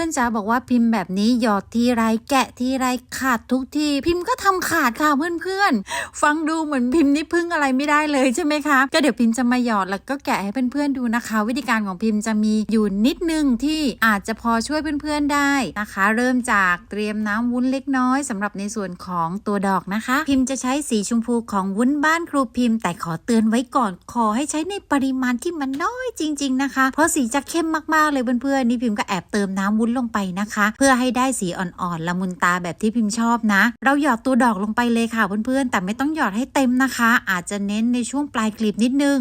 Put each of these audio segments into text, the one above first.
พื่อนจ๋าบอกว่าพิมพ์แบบนี้หยอดทีไรแกะทีไรขาดทุกทีพิมพ์ก็ทำขาดค่ะเพื่อนๆ ฟังดูเหมือนพิมพ์นี่พึ่งอะไรไม่ได้เลยใช่ไหมคะก็เดี๋ยวพิมพ์จะมาหยอดแล้วก็แกะให้เพื่อนๆดูนะคะ วิธีการของพิมพ์จะมีอยู่นิดนึงที่อาจจะพอช่วยเพื่อนๆได้นะคะ เริ่มจากเตรียมน้ำวุ้นเล็กน้อยสำหรับในส่วนของตัวดอกนะคะ พิมพ์จะใช้สีชมพูของวุ้นบ้านครูพิมพ์ แต่ขอเตือนไว้ก่อนขอให้ใช้ในปริมาณที่มันน้อยจริง ๆนะคะ เพราะสีจะเข้มมากๆเลยเพื่อนๆนี่พิมพ์ก็แอบเติมน้ำวุ้นลงไปนะคะ เพื่อให้ได้สีอ่อนๆละมุนตาแบบที่พิมพ์ชอบนะ เราหยอดตัวดอกลงไปเลยค่ะเพื่อนๆแต่ไม่ต้องหยอดให้เต็มนะคะ อาจจะเน้นในช่วงปลายกลีบนิดนึง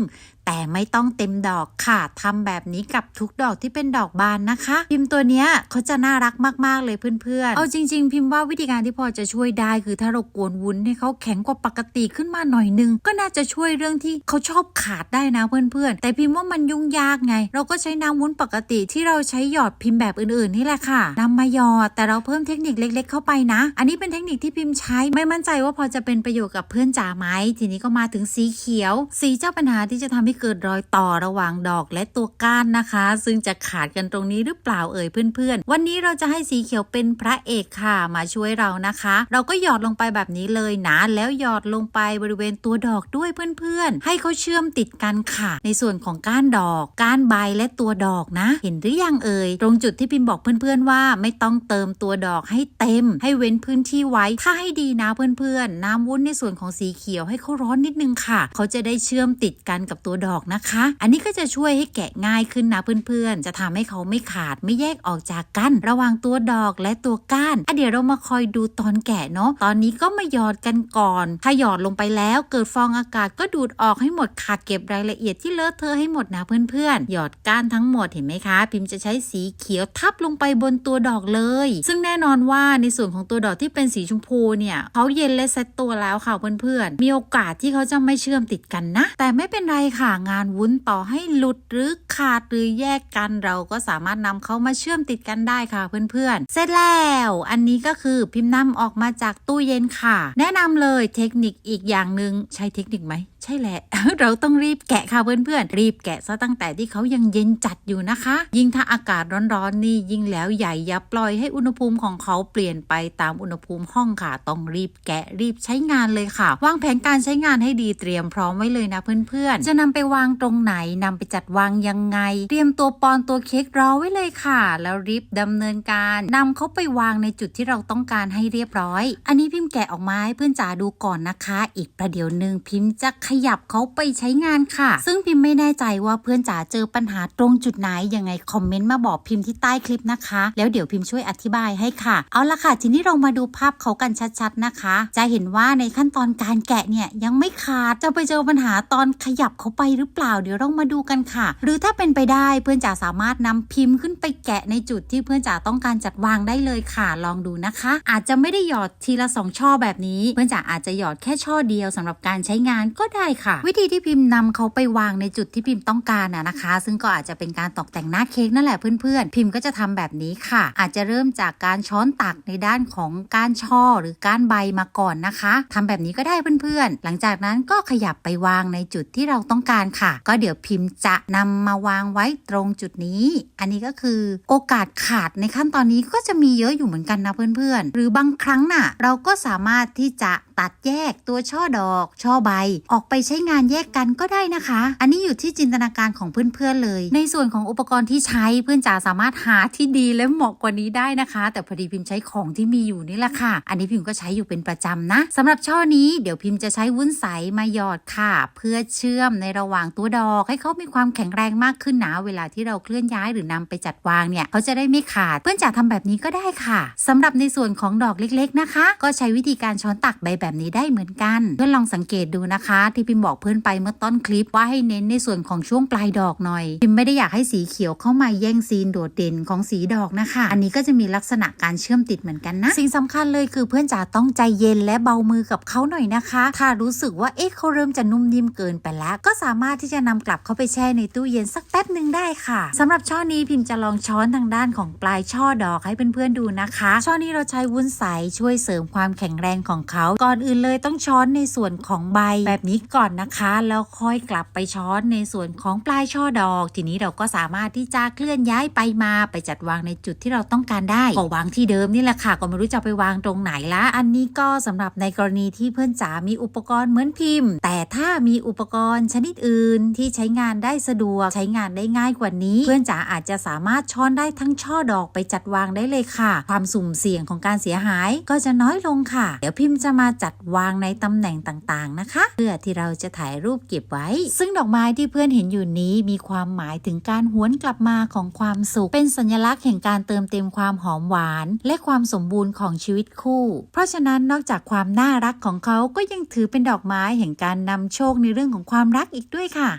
แต่ไม่ต้องเต็มดอกค่ะทำแบบนี้กับทุกดอกที่เป็นดอกบานนะคะ พิมพ์ตัวเนี้ยเขาจะน่ารักมากๆเลยเพื่อนๆ เอาจริง ๆ พิมพ์ว่าวิธีการที่พอจะช่วยได้ คือถ้าเรากวนวุ้นให้เขาแข็งกว่าปกติขึ้นมาหน่อยนึง ก็น่าจะช่วยเรื่องที่เขาชอบขาดได้นะเพื่อนๆ แต่พิมพ์ว่ามันยุ่งยากไง เราก็ใช้น้ำวุ้นปกติที่เราใช้หยอดพิมพ์แบบอื่นๆนี่แหละค่ะนำมาหยอดแต่เราเพิ่มเทคนิคเล็ก ๆ เข้าไปนะ อันนี้เป็นเทคนิคที่พิมพ์ใช้ไม่มั่นใจว่าพอจะเป็นประโยชน์กับเพื่อนจ๋าไหมทีนี้ก็มาถึงสีเขียว สีเจ้าปัญหาที่จะทำให้เกิดรอยต่อระหว่างดอกและตัวก้านนะคะ ซึ่งจะขาดกันตรงนี้หรือเปล่าเอ่ยเพื่อนๆ วันนี้เราจะให้สีเขียวเป็นพระเอกค่ะมาช่วยเรานะคะ เราก็หยอดลงไปแบบนี้เลยนะแล้วหยอดลงไปบริเวณตัวดอกด้วยเพื่อนๆ ให้เขาเชื่อมติดกันค่ะ ในส่วนของก้านดอก ก้านใบและตัวดอกนะ เห็นหรือยังเอ่ยตรงจุดที่พิมพ์บอกเพื่อนๆว่า ไม่ต้องเติมตัวดอกให้เต็ม ให้เว้นพื้นที่ไว้ถ้าให้ดีนะเพื่อนๆน้ำวุ้นในส่วนของสีเขียวให้เขาร้อนนิดนึงค่ะ เขาจะได้เชื่อมติดกันกับตัวดอกนะคะ อันนี้ก็จะช่วยให้แกะง่ายขึ้นนะเพื่อนๆ จะทำให้เขาไม่ขาดไม่แยกออกจากกัน ระหว่างตัวดอกและตัวก้านอะเดี๋ยวเรามาคอยดูตอนแกะเนาะตอนนี้ก็มาหยอดกันก่อน ถ้าหยอดลงไปแล้วเกิดฟองอากาศก็ดูดออกให้หมดค่ะเก็บรายละเอียดที่เลอะเทอะให้หมดนะเพื่อนๆ หยอดก้านทั้งหมดเห็นไหมคะ พิมพ์จะใช้สีเขียวทับลงไปบนตัวดอกเลย ซึ่งแน่นอนว่าในส่วนของตัวดอกที่เป็นสีชมพูเนี่ยเขาเย็นและเซตตัวแล้วค่ะเพื่อนๆมีโอกาสที่เขาจะไม่เชื่อมติดกันนะ แต่ไม่เป็นไรค่ะงานวุ้นต่อให้หลุดหรือขาดหรือแยกกันเราก็สามารถนำเขามาเชื่อมติดกันได้ค่ะเพื่อนๆ เสร็จแล้ว อันนี้ก็คือพิมพ์นำออกมาจากตู้เย็นค่ะ แนะนำเลยเทคนิคอีกอย่างหนึ่งใช้เทคนิคไหมใช่แหละ เราต้องรีบแกะค่ะเพื่อนๆ รีบแกะซะตั้งแต่ที่เขายังเย็นจัดอยู่นะคะ ยิ่งถ้าอากาศร้อนๆนี่ยิ่งแล้วใหญ่อย่าปล่อยให้อุณหภูมิของเขาเปลี่ยนไปตามอุณหภูมิห้องค่ะ ต้องรีบแกะรีบใช้งานเลยค่ะ วางแผนการใช้งานให้ดีเตรียมพร้อมไว้เลยนะเพื่อนๆ จะนำไปวางตรงไหนนำไปจัดวางยังไง เตรียมตัวปอนตัวเค้กรอไว้เลยค่ะ แล้วรีบดำเนินการนำเขาไปวางในจุดที่เราต้องการให้เรียบร้อย อันนี้พิมพ์แกะออกมาให้เพื่อนจ๋าดูก่อนนะคะ อีกประเดี๋ยวหนึ่งพิมพ์จะขยับเขาไปใช้งานค่ะ ซึ่งพิมพ์ไม่แน่ใจว่าเพื่อนจ๋าเจอปัญหาตรงจุดไหนยังไงคอมเมนต์มาบอกพิมพ์ที่ใต้คลิปนะคะ แล้วเดี๋ยวพิมพ์ช่วยอธิบายให้ค่ะ เอาละค่ะ ทีนี้เรามาดูภาพเขากันชัดๆนะคะ จะเห็นว่าในขั้นตอนการแกะเนี่ยยังไม่ขาดจะไปเจอปัญหาตอนขยับเขาไปหรือเปล่า เดี๋ยวเรามาดูกันค่ะ หรือถ้าเป็นไปได้เพื่อนจ๋าสามารถนำพิมพ์ขึ้นไปแกะในจุดที่เพื่อนจ๋าต้องการจัดวางได้เลยค่ะ ลองดูนะคะ อาจจะไม่ได้หยอดทีละสองช่อแบบนี้ เพื่อนจ๋าอาจจะหยอดแค่ช่อเดียวสำหรับการใช้งานก็ได้ค่ะ วิธีที่พิมพ์นำเขาไปวางในจุดที่พิมพ์ต้องการนะนะคะ ซึ่งก็อาจจะเป็นการตกแต่งหน้าเค้กนั่นแหละเพื่อนๆ พิมพ์ก็จะทำแบบนี้ค่ะ อาจจะเริ่มจากการช้อนตักในด้านของก้านช่อหรือก้านใบมาก่อนนะคะทำแบบนี้ก็ได้เพื่อนๆ หลังจากนั้นก็ขยับไปวางในจุดที่เราต้องการค่ะ ก็เดี๋ยวพิมพ์จะนำมาวางไว้ตรงจุดนี้ อันนี้ก็คือโอกาสขาดในขั้นตอนนี้ก็จะมีเยอะอยู่เหมือนกันนะเพื่อนๆ หรือบางครั้งน่ะ เราก็สามารถที่จะตัดแยกตัวช่อดอก ช่อใบออกไปใช้งานแยกกันก็ได้นะคะ อันนี้อยู่ที่จินตนาการของเพื่อนๆเลย ในส่วนของอุปกรณ์ที่ใช้เพื่อนจ๋าสามารถหาที่ดีและเหมาะกว่านี้ได้นะคะ แต่พอดีพิมพ์ใช้ของที่มีอยู่นี่แหละค่ะ อันนี้พิมพ์ก็ใช้อยู่เป็นประจำนะสำหรับช่อนี้เดี๋ยวพิมพ์จะใช้วุ้นใสมาหยอดค่ะ เพื่อเชื่อมในระหว่างตัวดอกให้เขามีความแข็งแรงมากขึ้นนะเวลาที่เราเคลื่อนย้ายหรือนำไปจัดวางเนี่ยเขาจะได้ไม่ขาด เพื่อนจ๋าทำแบบนี้ก็ได้ค่ะสำหรับในส่วนของดอกเล็กๆนะคะ ก็ใช้วิธีการช้อนตักใบแบบนี้ได้เหมือนกัน เพื่อนลองสังเกตดูนะคะที่พิมพ์บอกเพื่อนไปเมื่อต้นคลิปว่าให้เน้นในส่วนของช่วงปลายดอกหน่อย พิมไม่ได้อยากให้สีเขียวเข้ามาแย่งซีนโดดเด่นของสีดอกนะคะ อันนี้ก็จะมีลักษณะการเชื่อมติดเหมือนกันนะ สิ่งสำคัญเลยคือเพื่อนจ๋าต้องใจเย็นและเบามือกับเขาหน่อยนะคะ ถ้ารู้สึกว่าเอ๊ะเขาเริ่มจะนุ่มนิ่มเกินไปแล้ว ก็สามารถที่จะนำกลับเข้าไปแช่ในตู้เย็นสักแป๊บหนึ่งได้ค่ะสำหรับช่อนี้พิมจะลองช้อนทางด้านของปลายช่อดอกให้เพื่อนๆดูนะคะ ช่อนี้เราใช้วุ้นใสช่วยเสริมความแข็งแรงของเขา ก่อนอื่นเลยต้องช้อนในส่วนของใบ แบบนี้ก่อนนะคะ แล้วค่อยกลับไปช้อนในส่วนของปลายช่อดอก ทีนี้เราก็สามารถที่จะเคลื่อนย้ายไปมาไปจัดวางในจุดที่เราต้องการได้ก็วางที่เดิมนี่แหละค่ะ ก็ไม่รู้จะไปวางตรงไหนละอันนี้ก็สำหรับในกรณีที่เพื่อนจ๋ามีอุปกรณ์เหมือนพิมพ์ แต่ถ้ามีอุปกรณ์ชนิดอื่นที่ใช้งานได้สะดวก ใช้งานได้ง่ายกว่านี้ เพื่อนจ๋าอาจจะสามารถช้อนได้ทั้งช่อดอกไปจัดวางได้เลยค่ะ ความสุ่มเสี่ยงของการเสียหายก็จะน้อยลงค่ะ เดี๋ยวพิมพ์จะมาจัดวางในตำแหน่งต่างๆนะคะ เพื่อที่เราจะถ่ายรูปเก็บไว้ ซึ่งดอกไม้ที่เพื่อนเห็นอยู่นี้มีความหมายถึงการหวนกลับมาของความสุข เป็นสัญลักษณ์แห่งการเติมเต็มความหอมหวาน และความสมบูรณ์ของชีวิตคู่ เพราะฉะนั้นนอกจากความน่ารักของเขาก็ยังถือเป็นดอกไม้แห่งการนำโชคในเรื่องของความรักอีกด้วยค่ะ